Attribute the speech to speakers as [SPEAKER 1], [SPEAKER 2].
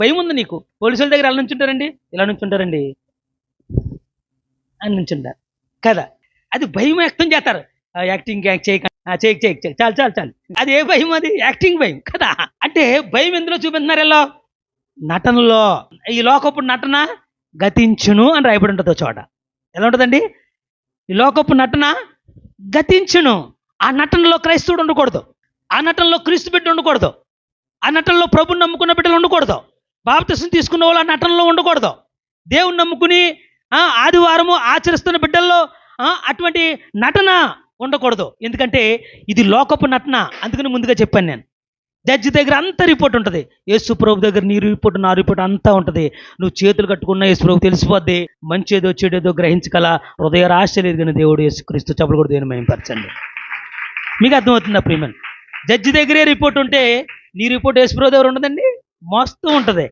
[SPEAKER 1] భయం ఉంది నీకు? పోలీసుల దగ్గర ఎలా నుంచుంటారండి? ఇలా నుంచుంటారండి? అని నుంచుంటారు కదా? అది భయం వ్యక్తం చేస్తారు. ఆ, యాక్టింగ్ యాక్ట్ చేయక ఆ, చేయి చాలు చాలు చాలు. అది ఏ భయం అది? యాక్టింగ్ భయం కదా? అంటే భయం ఎందులో చూపిస్తున్నారు ఎలా నటనలో. ఈ లోకపు నటన గతించును అని రాయబడి ఉంటుంది చోట. ఎలా ఉంటుందండి? ఈ లోకపు నటన గతించును. ఆ నటనలో క్రైస్తవుడు ఉండకూడదు. ఆ నటనలో క్రీస్తు బిడ్డ ఉండకూడదు. ఆ నటనలో ప్రభుని నమ్ముకున్న బిడ్డలు ఉండకూడదు. బాప్తిసం తీసుకున్న వాళ్ళు ఆ నటనలో ఉండకూడదు. దేవుని నమ్ముకుని ఆదివారము ఆచరిస్తున్న బిడ్డల్లో అటువంటి నటన ఉండకూడదు. ఎందుకంటే ఇది లోకపు నటన. అందుకని ముందుగా చెప్పాను నేను. జడ్జి దగ్గర అంత రిపోర్ట్ ఉంటుంది. యేసు ప్రభు దగ్గర నీ రిపోర్ట్ నా రిపోర్ట్ అంతా ఉంటుంది. నువ్వు చేతులు కట్టుకున్న యేసు ప్రభు తెలిసిపోద్ది. మంచి ఏదో చెడేదో గ్రహించగల హృదయ రాశ లేదు కానీ దేవుడు యేసు క్రీస్తు చెప్పలు కూడా దేని మయంపరచండి మీకు అర్థమవుతుందా ప్రియమన్? జడ్జి దగ్గరే రిపోర్ట్ ఉంటే నీ రిపోర్ట్ యేసు ప్రభు దగ్గర ఉండదండి? మస్తు ఉంటుంది.